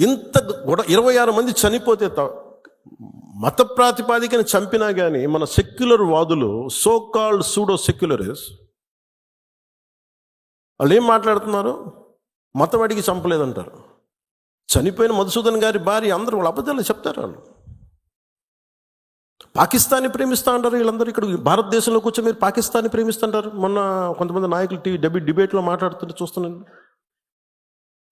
ఇంత గొడ ఇరవై ఆరు మంది చనిపోతే త- మత ప్రాతిపాదికను చంపినా కానీ మన సెక్యులర్ వాదులు సో కాల్డ్ సూడో సెక్యులరిస్ వాళ్ళు ఏం మాట్లాడుతున్నారు? మతం అడిగి చంపలేదంటారు. చనిపోయిన మధుసూదన్ గారి భార్య అందరూ వాళ్ళు అబద్ధాలు చెప్తారు వాళ్ళు. పాకిస్తాన్ని ప్రేమిస్తా అంటారు వీళ్ళందరూ ఇక్కడ. భారతదేశంలో కూర్చొని మీరు పాకిస్తాన్ని ప్రేమిస్తుంటారు మొన్న కొంతమంది నాయకులు టీవీ డెబిట్ డిబేట్లో మాట్లాడుతుంటే చూస్తున్నాను.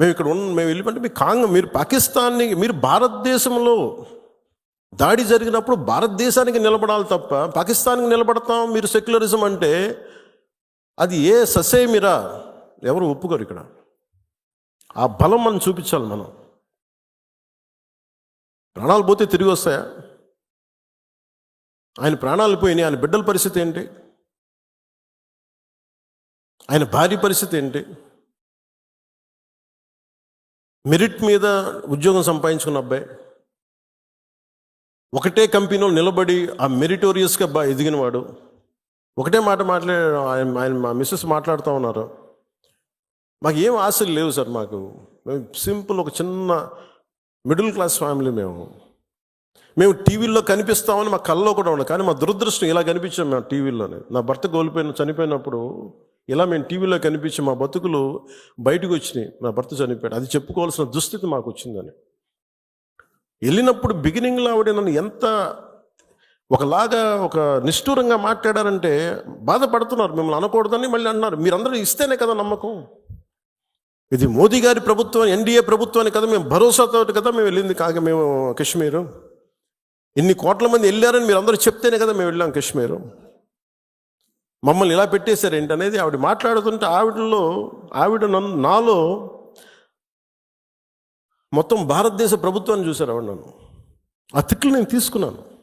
మేము ఇక్కడ ఉన్న మేము వెళ్ళిపోతే మీ కాంగ్ మీరు పాకిస్తాన్ని మీరు భారతదేశంలో దాడి జరిగినప్పుడు భారతదేశానికి నిలబడాలి తప్ప పాకిస్తాన్కి నిలబడతాం మీరు సెక్యులరిజం అంటే అది ఏ ససేమిరా? ఎవరు ఒప్పుకోరు ఇక్కడ. ఆ బలం మనం చూపించాలి మనం. ప్రాణాలు పోతే తిరిగి వస్తాయా? ఆయన ప్రాణాలు పోయినాయి. ఆయన బిడ్డల పరిస్థితి ఏంటి? ఆయన భార్య పరిస్థితి ఏంటి? మెరిట్ మీద ఉద్యోగం సంపాదించుకున్న అబ్బాయి ఒకటే కంపెనీలో నిలబడి ఆ మెరిటోరియస్గా బా ఎదిగినవాడు ఒకటే మాట మాట్లాడే ఆయన ఆయన మా మిస్సెస్ మాట్లాడుతూ ఉన్నారు. మాకు ఏం ఆశలు లేవు సార్ మాకు. మేము సింపుల్ ఒక చిన్న మిడిల్ క్లాస్ ఫ్యామిలీ మేము. మేము టీవీల్లో కనిపిస్తామని మా కల్లో కూడా ఉండదు కానీ మా దురదృష్టం ఇలా కనిపించాం మేము టీవీలోనే నా భర్త కోల్పోయిన చనిపోయినప్పుడు ఇలా మేము టీవీలో కనిపించి మా బతుకులు బయటకు వచ్చినాయి. నా భర్త చనిపోయాడు. అది చెప్పుకోవాల్సిన దుస్థితి మాకు వచ్చిందని. వెళ్ళినప్పుడు బిగినింగ్లో ఆవిడ నన్ను ఎంత ఒకలాగా ఒక నిష్ఠూరంగా మాట్లాడారంటే బాధపడుతున్నారు. మిమ్మల్ని అనకూడదని మళ్ళీ అన్నారు మీరందరూ ఇస్తేనే కదా నమ్మకం. ఇది మోదీ గారి ప్రభుత్వం ఎన్డీఏ ప్రభుత్వాన్ని కదా మేము భరోసాతో కదా మేము వెళ్ళింది కాక మేము కశ్మీరు. ఇన్ని కోట్ల మంది వెళ్ళారని మీరు అందరూ చెప్తేనే కదా మేము వెళ్ళాం కశ్మీరు. మమ్మల్ని ఇలా పెట్టేశారు ఏంటి అనేది ఆవిడ మాట్లాడుతుంటే ఆవిడలో ఆవిడ నన్ను నాలో మొత్తం భారతదేశ ప్రభుత్వాన్ని చూశారు ఆవిడ నన్ను. ఆ తిట్లు నేను తీసుకున్నాను.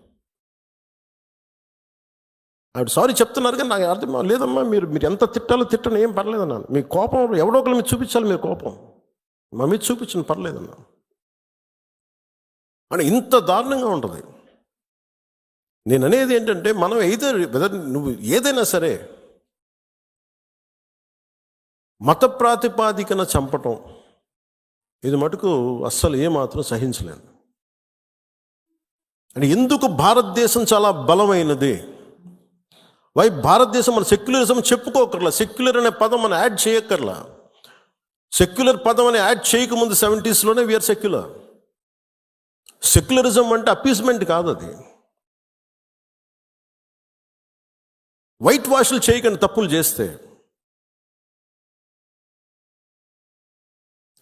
ఆవిడ సారీ చెప్తున్నారు కానీ నాకు అర్థం లేదమ్మా మీరు మీరు ఎంత తిట్టాలో తిట్టను ఏం పర్లేదన్నాను మీ కోపం ఎవడో ఒకరి మీరు చూపించాలి మీరు కోపం. మా మీద చూపించను పర్లేదన్నా అని ఇంత దారుణంగా ఉంటుంది. నేను అనేది ఏంటంటే మనం ఏదో వెదర్ నువ్వు ఏదైనా సరే మత ప్రాతిపాదికన చంపటం ఇది మటుకు అస్సలు ఏమాత్రం సహించలేను అంటే ఎందుకు భారతదేశం చాలా బలమైనది? వై భారతదేశం మన సెక్యులరిజం చెప్పుకోకర్లా సెక్యులర్ అనే పదం మనం యాడ్ చేయక్కర్లా సెక్యులర్ పదం అని యాడ్ చేయకముందు సెవెంటీస్లోనే వీఆర్ సెక్యులర్ సెక్యులరిజం అంటే అపీస్మెంట్ కాదు అది వైట్ వాష్లు చేయకండి తప్పులు చేస్తే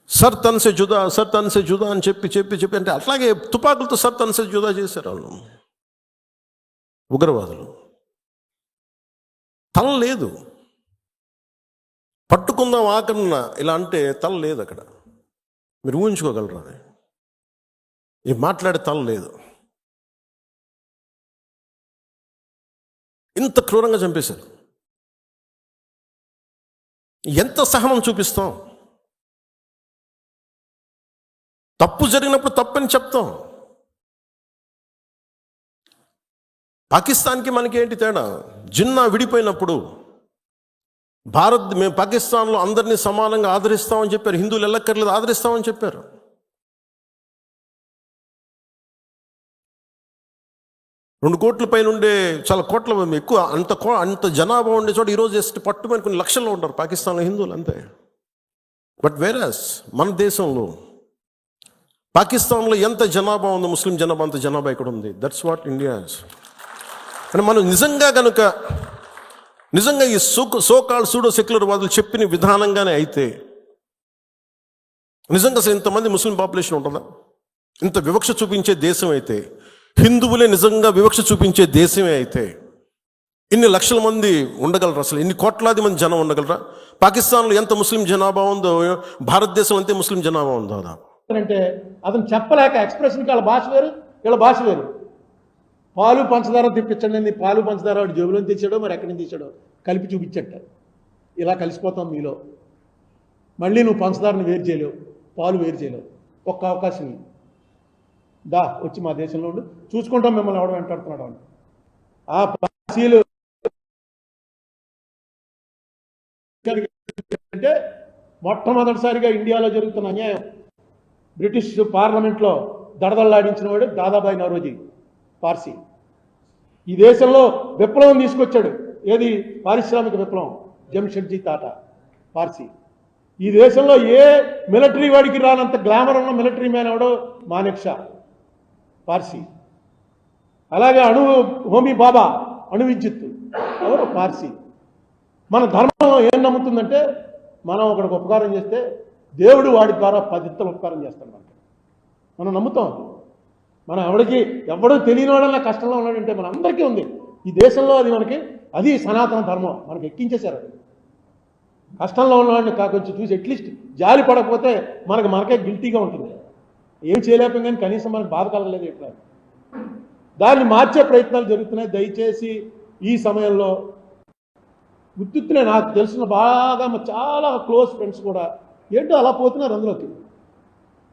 సర్ తన్సే జుదా సర్ తన్సే జుదా అని చెప్పి చెప్పి చెప్పి అంటే అట్లాగే తుపాకులతో సర్ తన్సే జుదా చేశారు వాళ్ళు. ఉగ్రవాదులు. తల లేదు. పట్టుకుందాం ఆకన్న ఇలా అంటే తల లేదు అక్కడ. మీరు ఊహించుకోగలరా? అది ఈ మాట్లాడే తల లేదు. ఇంత క్రూరంగా చంపేశారు. ఎంత సహనం చూపిస్తాం? తప్పు జరిగినప్పుడు తప్పని చెప్తాం. పాకిస్తాన్కి మనకి ఏంటి తేడా? జిన్నా విడిపోయినప్పుడు భారత్ మేము పాకిస్తాన్లో అందరినీ సమానంగా ఆదరిస్తామని చెప్పారు. హిందువులు ఎల్లక్కర్లేదు ఆదరిస్తామని చెప్పారు. రెండు కోట్ల పైన ఉండే చాలా కోట్ల ఎక్కువ అంత కో అంత జనాభా ఉండే చోట ఈరోజు జస్ట్ పట్టుమని కొన్ని లక్షల్లో ఉంటారు పాకిస్తాన్లో హిందువులు అంతే. బట్ వేరస్ మన దేశంలో పాకిస్తాన్లో ఎంత జనాభా ఉందో ముస్లిం జనాభా అంత జనాభా ఇక్కడ ఉంది. దట్స్ వాట్ ఇండియా అంటే మనం నిజంగా కనుక నిజంగా ఈ సో సోకాల్ సూడో సెక్యులర్ వాదులు చెప్పిన విధానంగానే అయితే నిజంగా అసలు ఇంతమంది ముస్లిం పాపులేషన్ ఉంటుందా? ఇంత వివక్ష చూపించే దేశం అయితే హిందువులే నిజంగా వివక్ష చూపించే దేశమే అయితే ఇన్ని లక్షల మంది ఉండగలరు అసలు ఇన్ని కోట్లాది మంది జనం ఉండగలరా? పాకిస్తాన్లో ఎంత ముస్లిం జనాభా ఉందో భారతదేశం అంతే ముస్లిం జనాభా ఉందో అంటే అతను చెప్పలేక ఎక్స్ప్రెషన్ వాళ్ళ భాష వేరు వీళ్ళ భాష వేరు. పాలు పంచదార తెప్పించండి పాలు పంచదార వాడు జేబులో తెచ్చాడో మరి ఎక్కడి నుంచి తెచ్చాడో? కలిపి చూపించట ఇలా కలిసిపోతాం మీలో. మళ్ళీ నువ్వు పంచదారని వేరు చేయలేవు. పాలు వేరు చేయలేవు. ఒక్క అవకాశం దా వచ్చి మా దేశంలో ఉండు. చూసుకుంటాం మిమ్మల్ని ఎవడ వెంటాడుతున్నాడు అని. ఆ పార్సీలు అంటే మొట్టమొదటిసారిగా ఇండియాలో జరుగుతున్న అన్యాయం. బ్రిటిష్ పార్లమెంట్లో దడదల్లాడించిన వాడు దాదాబాయి నవరోజీ పార్సీ. ఈ దేశంలో విప్లవం తీసుకొచ్చాడు. ఏది? పారిశ్రామిక విప్లవం. జంషెడ్జీ తాటా పార్సీ. ఈ దేశంలో ఏ మిలిటరీ వాడికి రానంత గ్లామర్ ఉన్న మిలిటరీ మ్యాన్ ఎవడో? మానెక్ షా పార్సీ. అలాగే అణు హోమీ బాబా అణు విద్యుత్ ఎవరు పార్సీ. మన ధర్మం ఏం నమ్ముతుందంటే మనం ఒకడికి ఉపకారం చేస్తే దేవుడు వాడి ద్వారా పదిత్తలు ఉపకారం చేస్తాడు మనకి. మనం నమ్ముతాం మనం ఎవడికి ఎవడో తెలియని వాళ్ళ కష్టంలో ఉన్నాడంటే మన అందరికీ ఉంది. ఈ దేశంలో అది మనకి అది సనాతన ధర్మం. మనకి ఎక్కించేశారు అది. కష్టంలో ఉన్నవాడిని కాకొచ్చి చూసి అట్లీస్ట్ జాలి పడకపోతే మనకు మనకే గిల్టీగా ఉంటుంది. ఏం చేయలేకపోయింది కానీ కనీసం మనకు బాధ కలగలేదు ఎట్లా దాన్ని మార్చే ప్రయత్నాలు జరుగుతున్నాయి. దయచేసి ఈ సమయంలో ఉత్తుత్తునే నాకు తెలిసిన బాగా చాలా క్లోజ్ ఫ్రెండ్స్ కూడా ఏంటో అలా పోతున్నారు అందులోకి.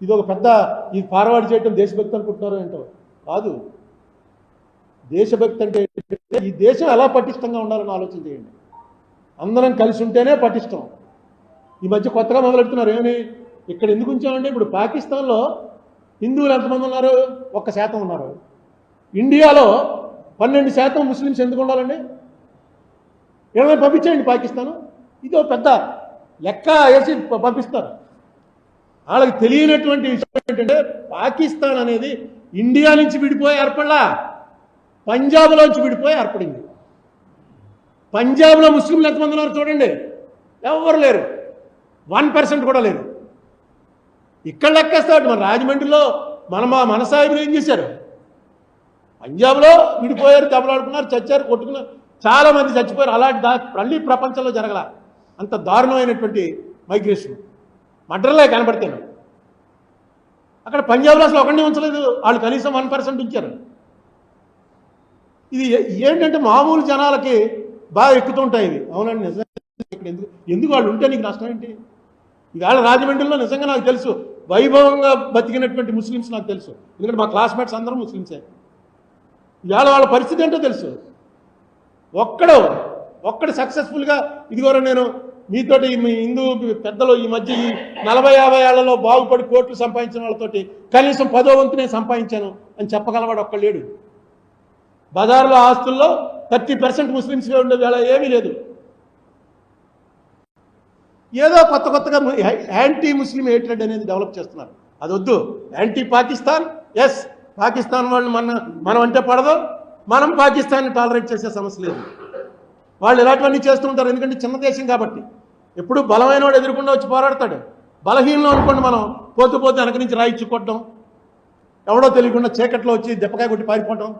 ఇది ఒక పెద్ద ఇది ఫార్వర్డ్ చేయటం దేశభక్తి అనుకుంటున్నారు ఏంటో? కాదు. దేశభక్తి అంటే ఏంటంటే ఈ దేశం ఎలా పటిష్టంగా ఉండాలని ఆలోచన చేయండి. అందరం కలిసి ఉంటేనే పటిష్టం. ఈ మధ్య కొత్తగా మొదలెడుతున్నారు. ఏమి? ఇక్కడ ఎందుకు ఉంచామంటే ఇప్పుడు పాకిస్తాన్లో హిందువులు ఎంతమంది ఉన్నారు? ఒక్క శాతం ఉన్నారు. ఇండియాలో పన్నెండు శాతం ముస్లిమ్స్ ఎందుకు ఉండాలండి? ఏమైనా పంపించేయండి పాకిస్తాన్. ఇది ఒక పెద్ద లెక్క వేసి పంపిస్తారు. వాళ్ళకి తెలియనటువంటి విషయం ఏంటంటే పాకిస్తాన్ అనేది ఇండియా నుంచి విడిపోయి ఏర్పడలా? పంజాబ్లోంచి విడిపోయి ఏర్పడింది. పంజాబ్లో ముస్లింలు ఎంతమంది ఉన్నారు చూడండి. ఎవరు లేరు. వన్ పర్సెంట్ కూడా లేరు ఇక్కడ లెక్కేస్తాడు మన రాజమండ్రిలో మన మా మన సాహిబులు ఏం చేశారు? పంజాబ్లో విడిపోయారు దెబ్బలాడుకున్నారు చచ్చారు కొట్టుకున్నారు. చాలా మంది చచ్చిపోయారు. అలాంటి దా మళ్ళీ ప్రపంచంలో జరగల అంత దారుణమైనటువంటి మైగ్రేషన్. మడ్రలే కనబడతాను అక్కడ పంజాబ్లో అసలు ఒకరిని ఉంచలేదు. వాళ్ళు కనీసం వన్ పర్సెంట్ ఉంచారు. ఇది ఏంటంటే మామూలు జనాలకి బాగా ఎక్కుతుంటాయి ఇవి. అవునండి నిజంగా ఇక్కడ ఎందుకు ఎందుకు వాళ్ళు ఉంటే నీకు నష్టం ఏంటి? ఇవాళ రాజమండ్రిలో నిజంగా నాకు తెలుసు. వైభవంగా బతికినటువంటి ముస్లిమ్స్ నాకు తెలుసు. ఎందుకంటే మా క్లాస్మేట్స్ అందరూ ముస్లిమ్సే. ఇవాళ వాళ్ళ పరిస్థితి ఏంటో తెలుసు. ఒక్కడో ఒక్కడు సక్సెస్ఫుల్గా ఇదిగోరా నేను మీతోటి మీ హిందూ పెద్దలు ఈ మధ్య ఈ నలభై యాభై ఏళ్ళలో బాగుపడి కోట్లు సంపాదించిన వాళ్ళతోటి కనీసం పదో వంతు నేను సంపాదించాను అని చెప్పగలవాడు ఒక్క లేడు. బజార్లో ఆస్తుల్లో థర్టీ పర్సెంట్ ముస్లిమ్స్గా ఉండే వేళ ఏమీ లేదు. ఏదో కొత్త కొత్తగా యాంటీ ముస్లిం హేట్రెడ్ అనేది డెవలప్ చేస్తున్నారు. అది వద్దు యాంటీ పాకిస్తాన్ ఎస్ పాకిస్తాన్ వాళ్ళు మన మనం అంటే పడదు. మనం పాకిస్తాన్ని టాలరేట్ చేసే సమస్య లేదు. వాళ్ళు ఇలాంటివన్నీ చేస్తూ ఉంటారు. ఎందుకంటే చిన్న దేశం కాబట్టి. ఎప్పుడు బలమైన వాడు ఎదురుకుండా వచ్చి పోరాడతాడు. బలహీనంలో అనుకోండి మనం పోతూ పోతే వెనక నుంచి రాయిచ్చు ఎవడో తెలియకుండా చీకట్లో వచ్చి దెప్పకాయ కొట్టి పారిపోవడం.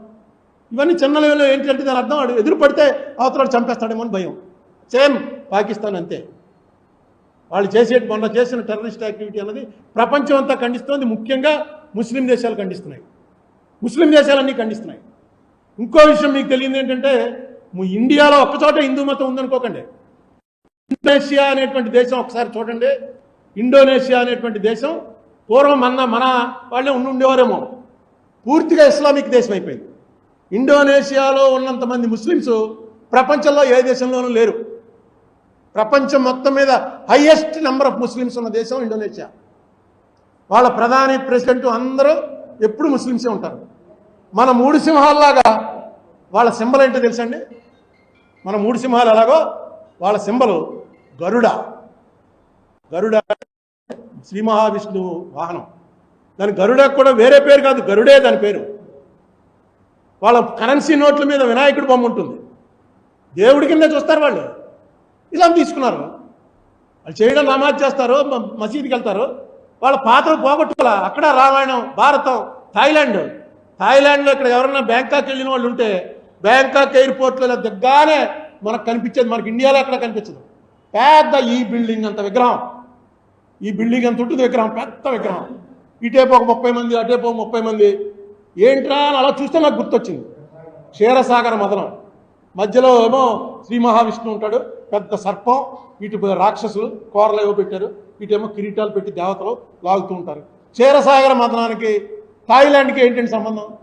ఇవన్నీ చిన్న లెవెల్లో ఏంటంటే దాని అర్థం వాడు ఎదురు పడితే అవతలాడు చంపేస్తాడేమో అని భయం. సేమ్ పాకిస్తాన్ అంతే. వాళ్ళు చేసే మొన్న చేసిన టెర్రరిస్ట్ యాక్టివిటీ అన్నది ప్రపంచం అంతా ఖండిస్తోంది. ముఖ్యంగా ముస్లిం దేశాలు ఖండిస్తున్నాయి. ముస్లిం దేశాలన్నీ ఖండిస్తున్నాయి. ఇంకో విషయం మీకు తెలియదు ఏంటంటే ఇండియాలో ఒక్కచోట హిందూ మతం ఉందనుకోకండి. ఇండోనేషియా అనేటువంటి దేశం ఒకసారి చూడండి. ఇండోనేషియా అనేటువంటి దేశం పూర్వం మన మన వాళ్ళే ఉండి ఉండేవారేమో. పూర్తిగా ఇస్లామిక్ దేశం అయిపోయింది. ఇండోనేషియాలో ఉన్నంత మంది ముస్లిమ్స్ ప్రపంచంలో ఏ దేశంలోనూ లేరు. ప్రపంచం మొత్తం మీద హయ్యెస్ట్ నెంబర్ ఆఫ్ ముస్లిమ్స్ ఉన్న దేశం ఇండోనేషియా. వాళ్ళ ప్రధాని ప్రెసిడెంట్ అందరూ ఎప్పుడు ముస్లిమ్సే ఉంటారు. మన మూడు సింహాల్లాగా వాళ్ళ సింబల్ ఏంటో తెలుసండి? మన మూడు సింహాలు ఎలాగో వాళ్ళ సింబలు గరుడ. గరుడ శ్రీ మహావిష్ణువు వాహనం. దాని గరుడ కూడా వేరే పేరు కాదు గరుడే దాని పేరు. వాళ్ళ కరెన్సీ నోట్ల మీద వినాయకుడు బొమ్మ ఉంటుంది. దేవుడి కింద చూస్తారు వాళ్ళు. ఇలా తీసుకున్నారు. వాళ్ళు చేయడం నమాజ్ చేస్తారు మ- మసీదుకి వెళ్తారు. వాళ్ళ పాత్ర పోగొట్టుకోవాలి? అక్కడ రామాయణం భారతం థాయిలాండ్. థాయిలాండ్లో ఇక్కడ ఎవరైనా బ్యాంకాక్ వెళ్ళిన వాళ్ళు ఉంటే బ్యాంకాక్ ఎయిర్పోర్ట్లో ఇలా మనకు కనిపించేది మనకి ఇండియాలో అక్కడ కనిపించదు. పెద్ద ఈ బిల్డింగ్ అంత విగ్రహం. ఈ బిల్డింగ్ అంత ఉంటుంది విగ్రహం పెద్ద విగ్రహం. ఇటేపు ఒక ముప్పై మంది అటేపు ఒక ముప్పై మంది. ఏంట్రా అని అలా చూస్తే నాకు గుర్తొచ్చింది. క్షీరసాగర మదనం. మధ్యలో ఏమో శ్రీ మహావిష్ణువు ఉంటాడు పెద్ద సర్పం ఇటు రాక్షసులు కూరలు ఏవో పెట్టారు. ఇటేమో కిరీటాలు పెట్టి దేవతలు లాగుతూ ఉంటారు. క్షీరసాగర మదనానికి థాయిలాండ్కి ఏంటంటే సంబంధం?